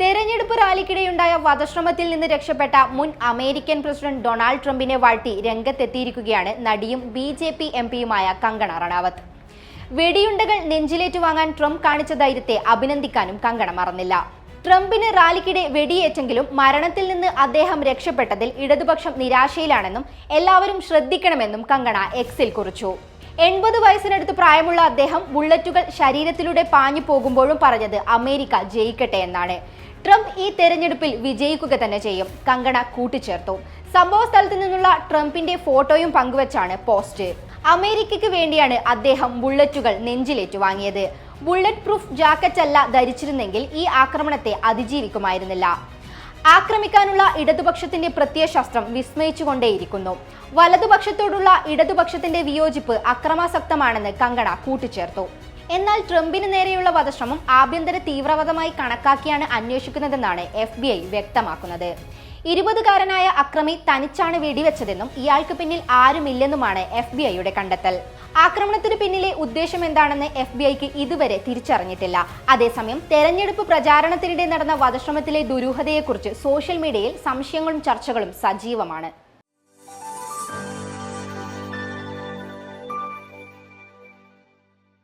തെരഞ്ഞെടുപ്പ് റാലിക്കിടെയുണ്ടായ വധശ്രമത്തിൽ നിന്ന് രക്ഷപ്പെട്ട മുൻ അമേരിക്കൻ പ്രസിഡന്റ് ഡൊണാൾഡ് ട്രംപിനെ വാഴ്ത്തി രംഗത്തെത്തിയിരിക്കുകയാണ് നടിയും ബി ജെ പി എം പിയുമായ കങ്കണ റണാവത്ത്. വെടിയുണ്ടകൾ നെഞ്ചിലേറ്റു വാങ്ങാൻ ട്രംപ് കാണിച്ച ധൈര്യത്തെ അഭിനന്ദിക്കാനും കങ്കണ മറന്നില്ല. ട്രംപിന് റാലിക്കിടെ വെടിയേറ്റെങ്കിലും മരണത്തിൽ നിന്ന് അദ്ദേഹം രക്ഷപ്പെട്ടതിൽ ഇടതുപക്ഷം നിരാശയിലാണെന്നും എല്ലാവരും ശ്രദ്ധിക്കണമെന്നും കങ്കണ എക്സിൽ കുറിച്ചു. എൺപത് വയസ്സിനടുത്ത് പ്രായമുള്ള അദ്ദേഹം ബുള്ളറ്റുകൾ ശരീരത്തിലൂടെ പാഞ്ഞു പോകുമ്പോഴും പറഞ്ഞത് അമേരിക്ക ജയിക്കട്ടെ എന്നാണ്. ട്രംപ് ഈ തെരഞ്ഞെടുപ്പിൽ വിജയിക്കുക തന്നെ ചെയ്യും. കങ്കണ കൂട്ടിച്ചേർത്തു. സംഭവ സ്ഥലത്ത് നിന്നുള്ള ട്രംപിന്റെ ഫോട്ടോയും പങ്കുവച്ചാണ് പോസ്റ്റ്. അമേരിക്കയ്ക്ക് വേണ്ടിയാണ് അദ്ദേഹം ബുള്ളറ്റുകൾ നെഞ്ചിലേറ്റു വാങ്ങിയത്. ബുള്ളറ്റ് പ്രൂഫ് ജാക്കറ്റല്ല ധരിച്ചിരുന്നെങ്കിൽ ഈ ആക്രമണത്തെ അതിജീവിക്കുമായിരുന്നില്ല. ആക്രമിക്കാനുള്ള ഇടതുപക്ഷത്തിന്റെ പ്രത്യയശാസ്ത്രം വിസ്മയിച്ചുകൊണ്ടേയിരിക്കുന്നു. വലതുപക്ഷത്തോടുള്ള ഇടതുപക്ഷത്തിന്റെ വിയോജിപ്പ് അക്രമാസക്തമാണെന്ന് കങ്കണ കൂട്ടിച്ചേർത്തു. എന്നാൽ ട്രംപിന് നേരെയുള്ള വധശ്രമം ആഭ്യന്തര തീവ്രവാദമായി കണക്കാക്കിയാണ് അന്വേഷിക്കുന്നതെന്നാണ് എഫ് ബി ഐ വ്യക്തമാക്കുന്നത് ഇരുപതുകാരനായ അക്രമി തനിച്ചാണ് വെടിവെച്ചതെന്നും ഇയാൾക്ക് പിന്നിൽ ആരുമില്ലെന്നുമാണ് എഫ് ബി ഐയുടെ കണ്ടെത്തൽ. ആക്രമണത്തിന് പിന്നിലെ ഉദ്ദേശം എന്താണെന്ന് എഫ് ബി ഐക്ക് ഇതുവരെ തിരിച്ചറിഞ്ഞിട്ടില്ല. അതേസമയം തെരഞ്ഞെടുപ്പ് പ്രചാരണത്തിനിടെ നടന്ന വധശ്രമത്തിലെ ദുരൂഹതയെക്കുറിച്ച് സോഷ്യൽ മീഡിയയിൽ സംശയങ്ങളും ചർച്ചകളും സജീവമാണ്.